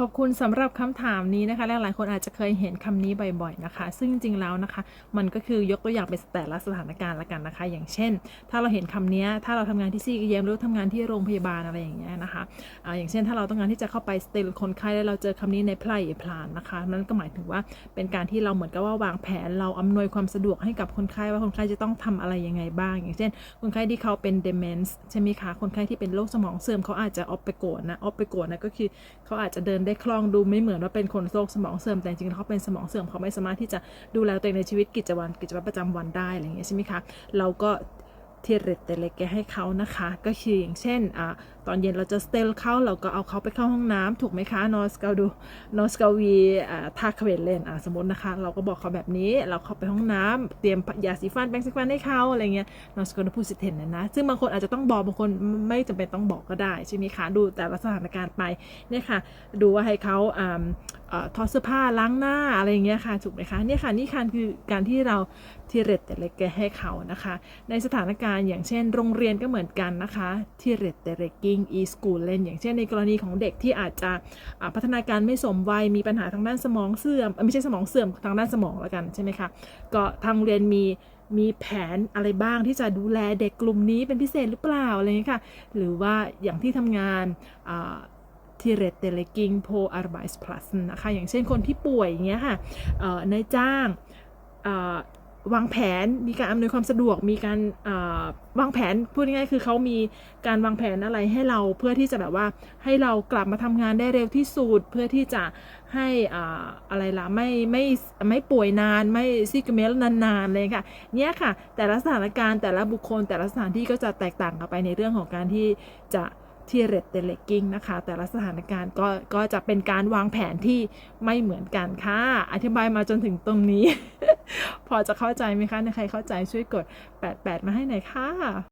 ขอบคุณสำหรับคำถามนี้นะคะและหลายคนอาจจะเคยเห็นคำนี้บ่อยๆนะคะ ซึ่งจริงๆแล้วนะคะ มันก็คือยกตัวอย่างเป็นแต่ละสถานการณ์ละกันนะคะ อย่างเช่น ถ้าเราเห็นคำนี้ถ้าเราทำงานที่ซีกเยมหรือทำงานที่โรงพยาบาลอะไรอย่างเงี้ยนะคะอ่าอย่างเช่นถ้าเราต้องการที่จะเข้าไปสเตลคนไข้แล้วเราเจอคำนี้ในไพลพลานนะคะนั่นก็หมายถึงว่าเป็นการที่เราเหมือนกับว่าวางแผนเราอำนวยความสะดวกให้กับคนไข้ว่าคนไข้จะต้องทำอะไรยังไงบ้าง อย่างเช่น คนไข้ที่เขาเป็น demence ใช่ไหมคะคนไข้ที่เป็นโรคสมองเสื่อมเขาอาจจะออปไปโกนนะออปไปโกนนะก็คือเขาอาจจะเดินได้คล่องดูไม่เหมือนว่าเป็นคนโรคสมองเสื่อมแต่จริงๆเขาเป็นสมองเสื่อมเขาไม่สามารถที่จะดูแลตัวเองในชีวิตกิจวัตรกิจวัตรประจำวันได้อะไรอย่างเงี้ยใช่ไหมคะเราก็ ทียรตเตเลเกให้เขานะคะ ก็คืออย่างเช่นอตอนเย็นเราจะสเตลเขาเราก็เอาเขาไปเข้าห้องน้ำถูกไหมคะนอสกาดูนอสกาวีอ่าทาคเวเลนอ่าสมมตินะคะ เราก็บอกเขาแบบนี้เราเข้าไปห้องน้ำเตรียมยาสีฟันแปรงสีฟันให้เขาอะไรเงี้ยนอสกาดูพูดสิเทนนะนะซึ่งบางคนอาจจะต้องบอกบางคนไม่จำเป็นต้องบอกก็ได้ใช่ไหมคะดูแต่ละสถานการณ์ไปเนี่ยค่ะดูว่าให้เขา ทอเสื้อผ้าล้างหน้าอะไรอย่างเงี้ยค่ะถูกไหมคะเนี่ยค่ะนี่ค่ะคือการที่เราที่เรตแต่เล็กให้เขานะคะ ในสถานการณ์อย่างเช่น โรงเรียนก็เหมือนกันนะคะที่เรตแต่เล็กกิ้งอีสกูลเลนอย่างเช่นในกรณีของเด็กที่อาจจะพัฒนาการไม่สมวัยมีปัญหาทางด้านสมองเสื่อมไม่ใช่สมองเสื่อมทางด้านสมองแล้วกันใช่ไหมคะก็ทางเรียนมีมีแผนอะไรบ้างที่จะดูแลเด็กกลุ่มนี้เป็นพิเศษหรือเปล่าอะไรอย่างเงี้ยค่ะ หรือว่าอย่างที่ทำงานอ่า ที่เรตเตเลกิงโพอาร์บายส์พลัสนะคะอย่างเช่นคนที่ป่วยอย่างเงี้ยค่ะเอ่อนายจ้างวางแผนมีการอำนวยความสะดวกมีการวางแผนพูดง่ายๆคือเขามีการวางแผนอะไรให้เราเพื่อที่จะแบบว่าให้เรากลับมาทำงานได้เร็วที่สุดเพื่อที่จะให้ออะไรล่ะไม่ไม่ไม่ป่วยนานไม่ซิกเมลนานๆเลยค่ะเนี่ยค่ะ แต่ละสถานการณ์แต่ละบุคคลแต่ละสถานที่ก็จะแตกต่างกันไปในเรื่องของการที่จะ ที่เรดเดเลกกิ้งนะคะ แต่ละสถานการณ์ก็ก็จะเป็นการวางแผนที่ไม่เหมือนกันค่ะ อธิบายมาจนถึงตรงนี้ พอจะเข้าใจไหมคะใใครเข้าใจช่วยกด 88 มาให้หน่อยค่ะ